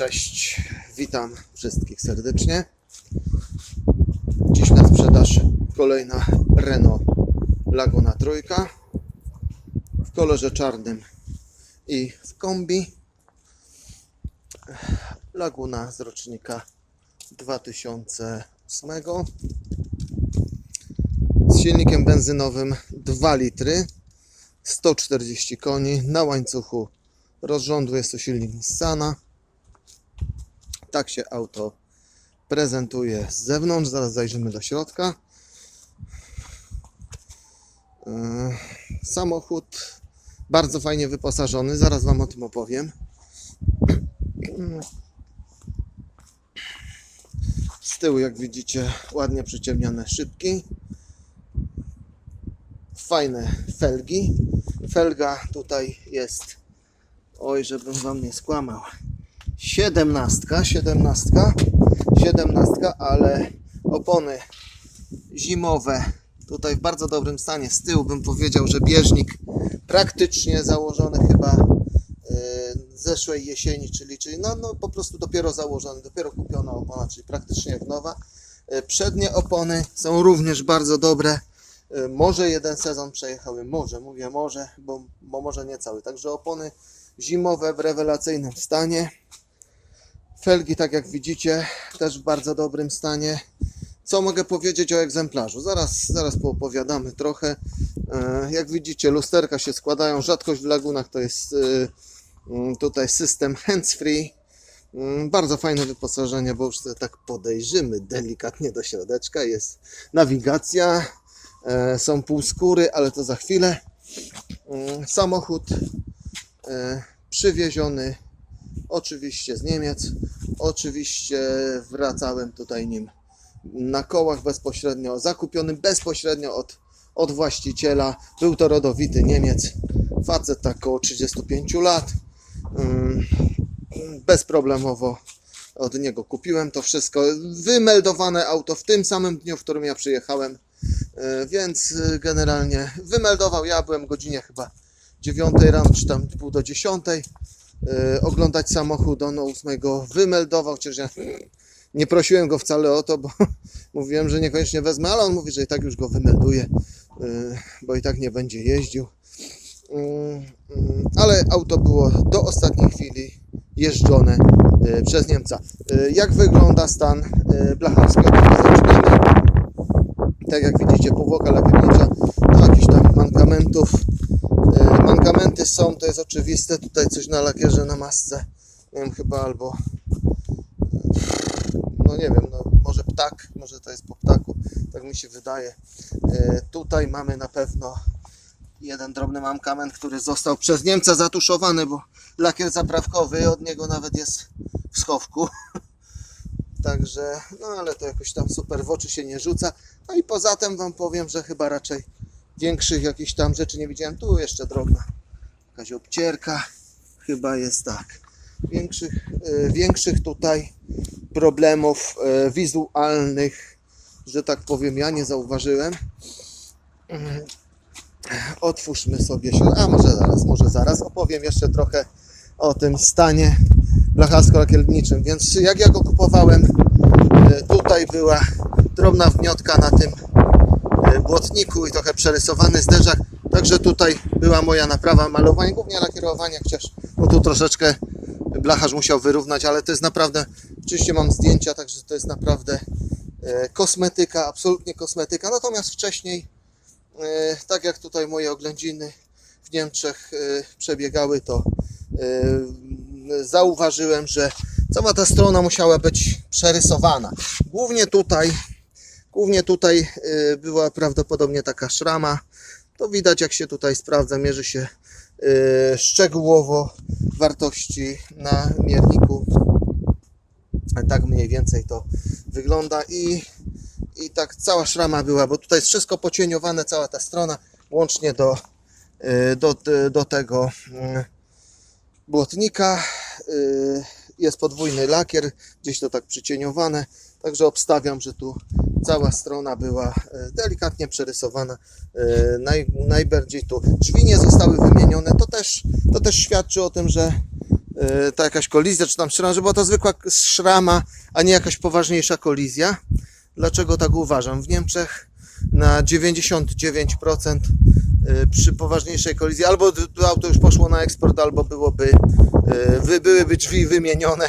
Cześć, witam wszystkich serdecznie. Dziś na sprzedaż kolejna Renault Laguna Trójka w kolorze czarnym i w kombi. Laguna z rocznika 2008 z silnikiem benzynowym 2 litry 140 koni na łańcuchu rozrządu jest to silnik Nissana tak się auto prezentuje z zewnątrz. Zaraz zajrzymy do środka. Yy, Samochód bardzo fajnie wyposażony. Zaraz Wam o tym opowiem. Z tyłu, jak widzicie, ładnie przyciemnione szybki. Fajne felgi. Felga tutaj jest. Oj, żebym Wam nie skłamał siedemnastka, siedemnastka, siedemnastka, ale opony zimowe tutaj w bardzo dobrym stanie. Z tyłu bym powiedział, że bieżnik praktycznie założony chyba yy, zeszłej jesieni, czyli, czyli no, no po prostu dopiero założony, dopiero kupiona opona, czyli praktycznie jak nowa. Yy, Przednie opony są również bardzo dobre. Yy, Może jeden sezon przejechały, może, mówię może, bo, bo może nie cały. Także opony zimowe w rewelacyjnym stanie. Felgi, tak jak widzicie, też w bardzo dobrym stanie. Co mogę powiedzieć o egzemplarzu? Zaraz, zaraz poopowiadamy trochę. E, Jak widzicie, lusterka się składają. Rzadkość w lagunach to jest e, mm, tutaj system hands-free. Mm, Bardzo fajne wyposażenie, bo już sobie tak podejrzymy delikatnie do środeczka. Jest nawigacja, e, są półskóry, ale to za chwilę. Mm, Samochód przywieziony oczywiście z Niemiec. Oczywiście wracałem tutaj nim na kołach bezpośrednio, zakupiony bezpośrednio od, od właściciela. Był to rodowity Niemiec, facet tak około 35 lat. Ym, Bezproblemowo od niego kupiłem to wszystko. Wymeldowane auto w tym samym dniu, w którym ja przyjechałem, Yy, więc yy, generalnie wymeldował. Ja byłem godzinie chyba 9 rano, czy tam pół do 10 e, oglądać samochód, on o 8 go wymeldował, chociaż ja nie prosiłem go wcale o to, bo mówiłem, że niekoniecznie wezmę, ale on mówi, że i tak już go wymelduje, e, bo i tak nie będzie jeździł. Mm, mm, Ale auto było do ostatniej chwili jeżdżone e, przez Niemca. E, Jak wygląda stan e, blacharskiego? Tak jak widzicie, powłoka lakiernicza, no jakichś tam mankamentów. E, Mankamenty są, to jest oczywiste. Tutaj coś na lakierze, na masce. Nie wiem, chyba albo. No nie wiem, no może ptak, może to jest po ptaku, tak mi się wydaje. E, Tutaj mamy na pewno jeden drobny mankament, który został przez Niemca zatuszowany, bo lakier zaprawkowy od niego nawet jest w schowku. Także, no ale to jakoś tam super w oczy się nie rzuca. No i poza tym Wam powiem, że chyba raczej większych jakichś tam rzeczy nie widziałem. Tu jeszcze drobna jakaś obcierka, chyba jest tak. Większych, e, większych tutaj problemów e, wizualnych, że tak powiem, ja nie zauważyłem. Mm. Otwórzmy sobie się. A może zaraz, może zaraz opowiem jeszcze trochę o tym stanie blacharsko-lakierniczym. Więc jak ja go kupowałem, e, tutaj była drobna wniotka na tym błotniku i trochę przerysowany zderzak. Także tutaj była moja naprawa malowania, głównie lakierowania, chociaż no tu troszeczkę blacharz musiał wyrównać, ale to jest naprawdę, oczywiście mam zdjęcia, także to jest naprawdę e, kosmetyka, absolutnie kosmetyka. Natomiast wcześniej, e, tak jak tutaj moje oględziny w Niemczech e, przebiegały, to zauważyłem, że cała ta strona musiała być przerysowana. Głównie tutaj, głównie tutaj e, była prawdopodobnie taka szrama. To widać jak się tutaj sprawdza, mierzy się e, szczegółowo wartości na mierniku. Tak mniej więcej to wygląda i, i tak cała szrama była, bo tutaj jest wszystko pocieniowane, cała ta strona, łącznie do, e, do, do tego błotnika. y, Jest podwójny lakier, gdzieś to tak przycieniowane, także obstawiam, że tu cała strona była e, delikatnie przerysowana. e, Naj, najbardziej tu drzwi nie zostały wymienione. To też, to też świadczy o tym, że e, ta jakaś kolizja, czy tam szrama, że była to zwykła szrama, a nie jakaś poważniejsza kolizja. Dlaczego tak uważam? W Niemczech na 99% e, przy poważniejszej kolizji albo auto już poszło na eksport, albo byłoby, byłyby drzwi wymienione.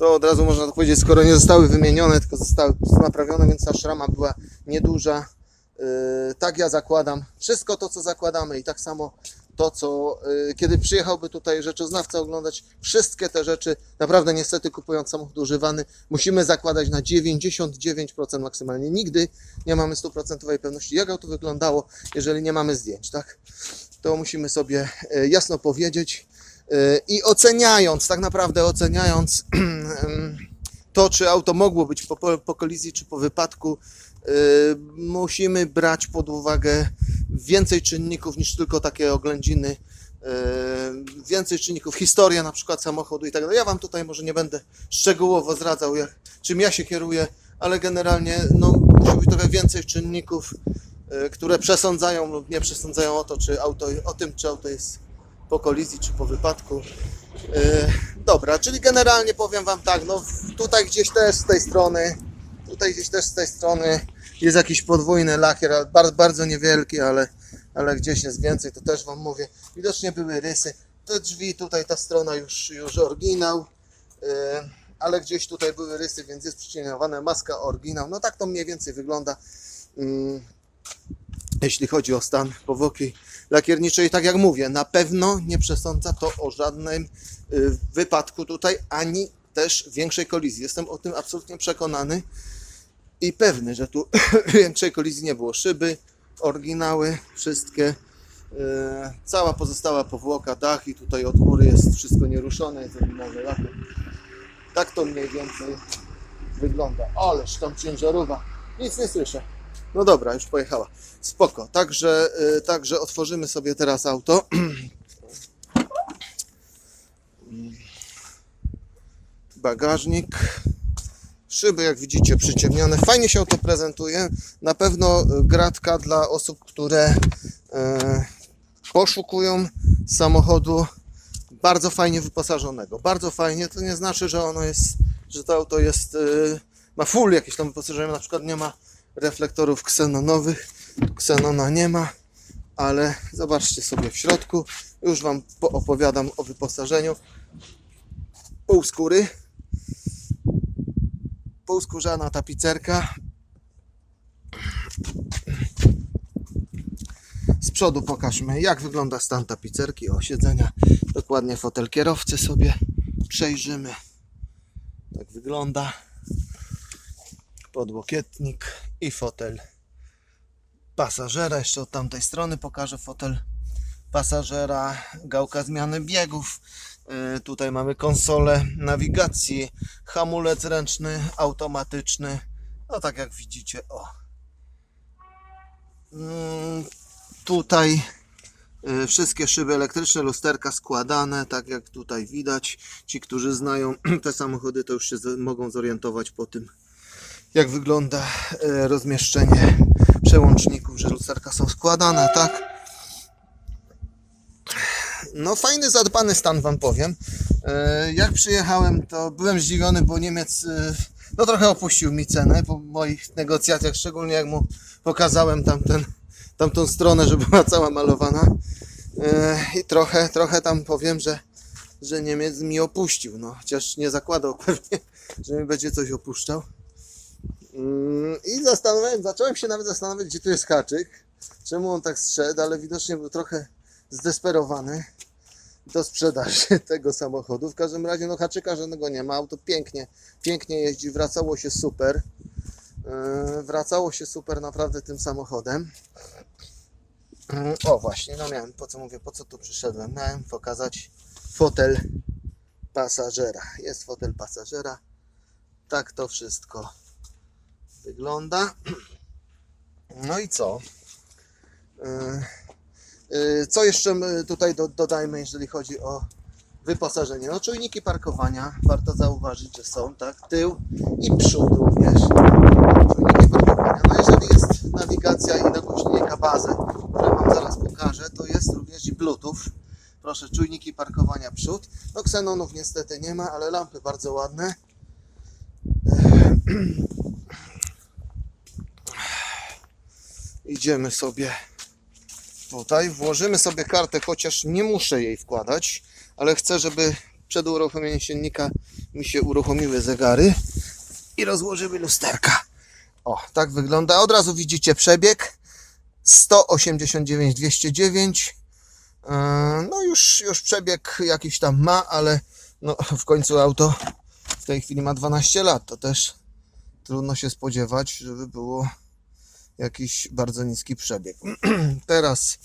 To od razu można tak powiedzieć, skoro nie zostały wymienione, tylko zostały naprawione, więc ta szrama była nieduża. Yy, tak ja zakładam. Wszystko to, co zakładamy i tak samo to, co yy, kiedy przyjechałby tutaj rzeczoznawca oglądać, wszystkie te rzeczy, naprawdę niestety kupując samochód używany, musimy zakładać na 99% maksymalnie. Nigdy nie mamy stuprocentowej pewności, jak auto wyglądało, jeżeli nie mamy zdjęć, tak? To musimy sobie yy, jasno powiedzieć i oceniając, tak naprawdę oceniając to, czy auto mogło być po, po, kolizji, czy po wypadku, musimy brać pod uwagę więcej czynników niż tylko takie oględziny, więcej czynników, historia na przykład samochodu i tak dalej. Ja Wam tutaj może nie będę szczegółowo zdradzał, jak, czym ja się kieruję, ale generalnie no, musi być trochę więcej czynników, yy, które przesądzają lub nie przesądzają o to, czy auto, o tym, czy auto jest po kolizji, czy po wypadku. Yy, dobra, czyli generalnie powiem Wam tak, no tutaj gdzieś też z tej strony, tutaj gdzieś też z tej strony jest jakiś podwójny lakier, bardzo, bardzo niewielki, ale, ale gdzieś jest więcej, to też Wam mówię. Widocznie były rysy. Te drzwi, tutaj ta strona już, już oryginał, yy, ale gdzieś tutaj były rysy, więc jest przycieniowana maska oryginał. No tak to mniej więcej wygląda. Yy, jeśli chodzi o stan powłoki lakierniczej, tak jak mówię, na pewno nie przesądza to o żadnym y, wypadku tutaj, ani też większej kolizji. Jestem o tym absolutnie przekonany i pewny, że tu większej kolizji nie było. Szyby, oryginały, wszystkie, y, cała pozostała powłoka, dach i tutaj od góry jest wszystko nieruszone, jest oryginalny. Tak to mniej więcej wygląda. Ależ tam ciężarówka. Nic nie słyszę. No dobra, już pojechała. Spoko. Także, y, także otworzymy sobie teraz auto. Bagażnik. Szyby, jak widzicie, przyciemnione. Fajnie się auto prezentuje. Na pewno y, gratka dla osób, które y, poszukują samochodu bardzo fajnie wyposażonego. Bardzo fajnie. To nie znaczy, że ono jest, że to auto jest, ma full jakieś tam wyposażenie. Na przykład nie ma reflektorów ksenonowych. Ksenona nie ma, ale zobaczcie sobie w środku. Już Wam opowiadam o wyposażeniu. Pół skóry. Półskórzana tapicerka. Z przodu pokażmy, jak wygląda stan tapicerki. O, siedzenia. Dokładnie fotel kierowcy sobie przejrzymy. Tak wygląda. Podłokietnik i fotel pasażera. Jeszcze od tamtej strony pokażę fotel pasażera, gałka zmiany biegów. Yy, Tutaj mamy konsolę nawigacji, hamulec ręczny, automatyczny. No tak jak widzicie, o. Mm, Tutaj yy, wszystkie szyby elektryczne, lusterka składane, tak jak tutaj widać. Ci, którzy znają te samochody, to już się mogą zorientować po tym, jak wygląda e, rozmieszczenie przełączników, że lusterka są składane, tak? No fajny, zadbany stan wam powiem. E, Jak przyjechałem, to byłem zdziwiony, bo Niemiec e, no trochę opuścił mi cenę po moich negocjacjach, szczególnie jak mu pokazałem tamten, tamtą stronę, że była cała malowana. I trochę, trochę tam powiem, że, że Niemiec mi opuścił, no chociaż nie zakładał pewnie, że mi będzie coś opuszczał. Mm, I zastanawiałem, zacząłem się nawet zastanawiać, gdzie tu jest haczyk. Czemu on tak zszedł, ale widocznie był trochę zdesperowany do sprzedaży tego samochodu. W każdym razie, no haczyka żadnego nie ma. Auto pięknie, pięknie jeździ, wracało się super. Yy, wracało się super naprawdę tym samochodem. Yy, O właśnie, no miałem, po co mówię, po co tu przyszedłem? Miałem pokazać fotel pasażera. Jest fotel pasażera. Tak to wszystko wygląda. No i co? Yy, yy, Co jeszcze tutaj do, dodajmy, jeżeli chodzi o wyposażenie? No czujniki parkowania, warto zauważyć, że są, tak? Tył i przód również. Czujniki parkowania. No jeżeli jest nawigacja i nagłośnienie bazy, które Wam zaraz pokażę, to jest również i Bluetooth. Proszę, czujniki parkowania przód. No ksenonów niestety nie ma, ale lampy bardzo ładne. Idziemy sobie tutaj, włożymy sobie kartę, chociaż nie muszę jej wkładać, ale chcę, żeby przed uruchomieniem silnika mi się uruchomiły zegary i rozłożyły lusterka. O, tak wygląda. Od razu widzicie przebieg 189 209. Yy, No już, już przebieg jakiś tam ma, ale no, w końcu auto w tej chwili ma 12 lat. To też trudno się spodziewać, żeby było jakiś bardzo niski przebieg. Teraz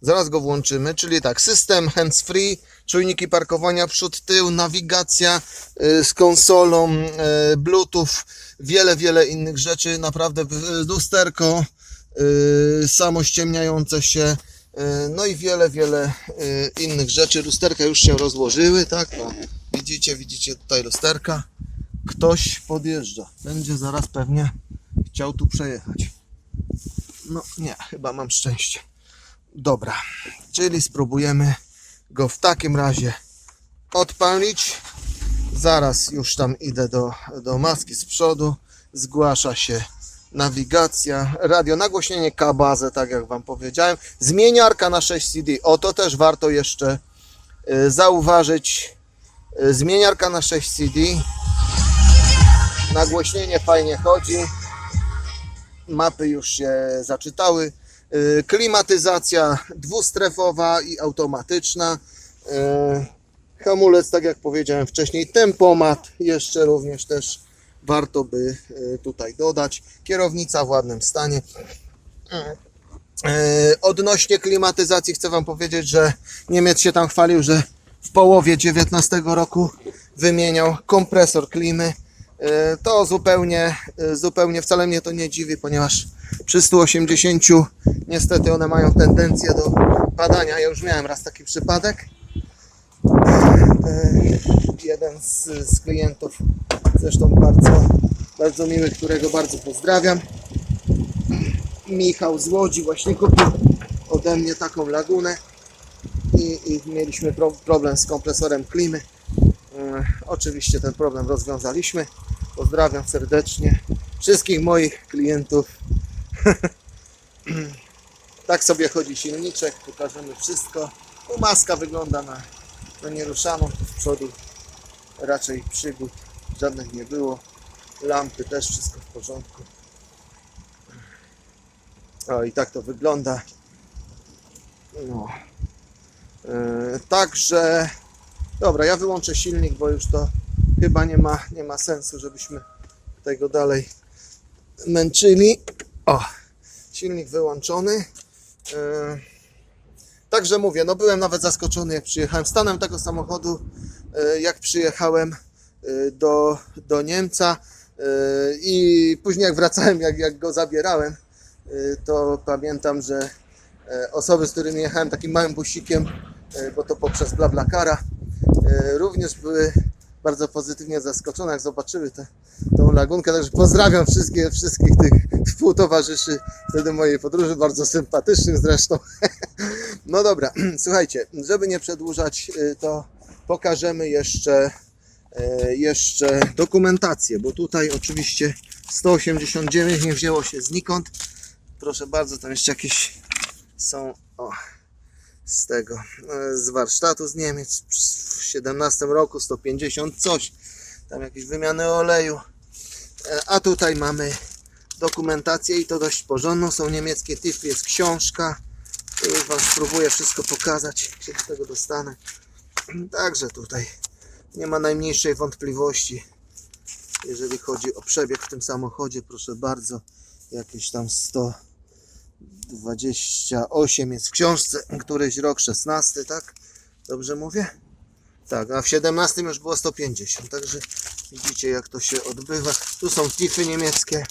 zaraz go włączymy, czyli tak, system hands-free, czujniki parkowania przód, tył, nawigacja y, z konsolą, y, bluetooth, wiele, wiele innych rzeczy, naprawdę y, lusterko y, samo ściemniające się, no i wiele, wiele innych rzeczy. Lusterka już się rozłożyły, tak? No, widzicie, widzicie tutaj lusterka. Ktoś podjeżdża. Będzie zaraz pewnie chciał tu przejechać. No nie, chyba mam szczęście. Dobra, czyli spróbujemy go w takim razie odpalić. Zaraz już tam idę do, do maski z przodu. Zgłasza się nawigacja, radio, nagłośnienie K-bazę, tak jak Wam powiedziałem. Zmieniarka na 6 CD. O, to też warto jeszcze y, zauważyć. Y, Zmieniarka na 6 CD. Nagłośnienie fajnie chodzi mapy już się zaczytały. Yy, Klimatyzacja dwustrefowa i automatyczna. Yy, Hamulec, tak jak powiedziałem wcześniej, tempomat jeszcze również też warto by yy, tutaj dodać. Kierownica w ładnym stanie. Odnośnie klimatyzacji chcę Wam powiedzieć, że Niemiec się tam chwalił, że w połowie 19 roku wymieniał kompresor klimy. E, To zupełnie, e, zupełnie wcale mnie to nie dziwi, ponieważ przy 180 niestety one mają tendencję do padania. Ja już miałem raz taki przypadek. E, Jeden z, z klientów, zresztą bardzo, bardzo miły, którego bardzo pozdrawiam. Michał z Łodzi właśnie kupił ode mnie taką lagunę i, i mieliśmy pro, problem z kompresorem klimy. Oczywiście ten problem rozwiązaliśmy. Pozdrawiam serdecznie wszystkich moich klientów. tak sobie chodzi silniczek, pokażemy wszystko. No, maska wygląda na, na nieruszaną, tu z przodu raczej przygód żadnych nie było. Lampy też wszystko w porządku. O i tak to wygląda. No. E, Także Dobra, ja wyłączę silnik, bo już to chyba nie ma, nie ma sensu, żebyśmy tego dalej męczyli. O, silnik wyłączony. E, Także mówię, no byłem nawet zaskoczony jak przyjechałem. Stanem tego samochodu, e, jak przyjechałem e, do, do Niemca i później jak wracałem, jak, jak go zabierałem, to pamiętam, że osoby, z którymi jechałem takim małym busikiem, bo to poprzez BlaBlaCara, e, również były bardzo pozytywnie zaskoczone, jak zobaczyły tę tą lagunkę. Także pozdrawiam wszystkie, wszystkich tych współtowarzyszy wtedy mojej podróży, bardzo sympatycznych zresztą. No dobra, słuchajcie, żeby nie przedłużać, y, to pokażemy jeszcze, e, jeszcze dokumentację, bo tutaj oczywiście 189 nie wzięło się znikąd. Proszę bardzo, tam jeszcze jakieś są o, z tego, e, z warsztatu z Niemiec w 17 roku 150 coś, tam jakieś wymiany oleju. E, A tutaj mamy dokumentację i to dość porządną. Są niemieckie TIF, jest książka. Tu już Wam spróbuję wszystko pokazać, się do tego dostanę. Także tutaj nie ma najmniejszej wątpliwości, jeżeli chodzi o przebieg w tym samochodzie. Proszę bardzo, jakieś tam 128 jest w książce, któryś rok 16, tak? Dobrze mówię? Tak, a w 17 już było 150, także widzicie jak to się odbywa. Tu są tify niemieckie.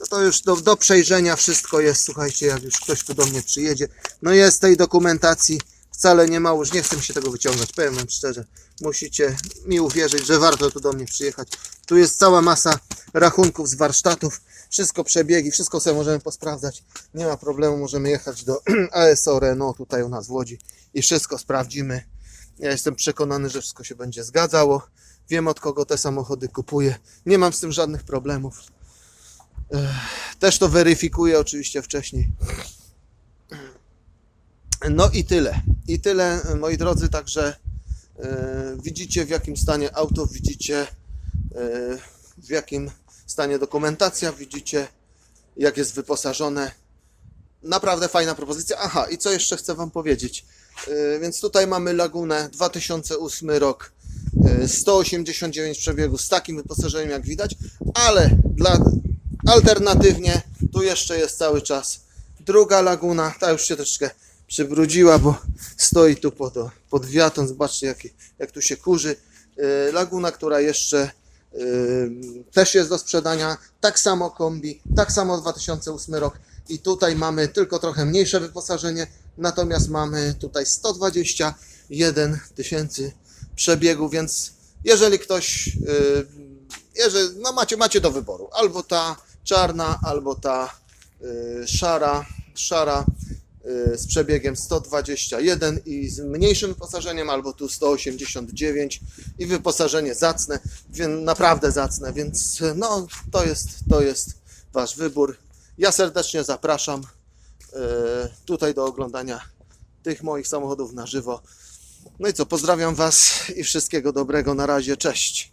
No to już do, do przejrzenia wszystko jest, słuchajcie, jak już ktoś tu do mnie przyjedzie. No jest tej dokumentacji wcale nie mało, już nie chcę się tego wyciągać, powiem wam szczerze. Musicie mi uwierzyć, że warto tu do mnie przyjechać. Tu jest cała masa rachunków z warsztatów, wszystko przebiegi, wszystko sobie możemy posprawdzać. Nie ma problemu, możemy jechać do ASO Renault tutaj u nas w Łodzi i wszystko sprawdzimy. Ja jestem przekonany, że wszystko się będzie zgadzało. Wiem od kogo te samochody kupuję. Nie mam z tym żadnych problemów. Też to weryfikuję oczywiście wcześniej. No i tyle. I tyle, moi drodzy, także e, widzicie w jakim stanie auto, widzicie e, w jakim stanie dokumentacja, widzicie jak jest wyposażone. Naprawdę fajna propozycja. Aha, i co jeszcze chcę Wam powiedzieć. E, więc tutaj mamy Lagunę 2008 rok. e, 189 przebiegu z takim wyposażeniem jak widać, ale dla alternatywnie tu jeszcze jest cały czas druga laguna, ta już się troszeczkę przybrudziła, bo stoi tu pod, pod wiatą, zobaczcie jak, jak tu się kurzy. Yy, Laguna, która jeszcze yy, też jest do sprzedania, tak samo kombi, tak samo 2008 rok. I tutaj mamy tylko trochę mniejsze wyposażenie, natomiast mamy tutaj 121 tysięcy przebiegu, więc jeżeli ktoś, yy, jeżeli, no macie, macie do wyboru, albo ta czarna, albo ta szara, szara Y, z przebiegiem 121 i z mniejszym wyposażeniem, albo tu 189 i wyposażenie zacne, więc naprawdę zacne, więc no to jest, to jest Wasz wybór. Ja serdecznie zapraszam y, tutaj do oglądania tych moich samochodów na żywo. No i co, pozdrawiam Was i wszystkiego dobrego. Na razie, cześć.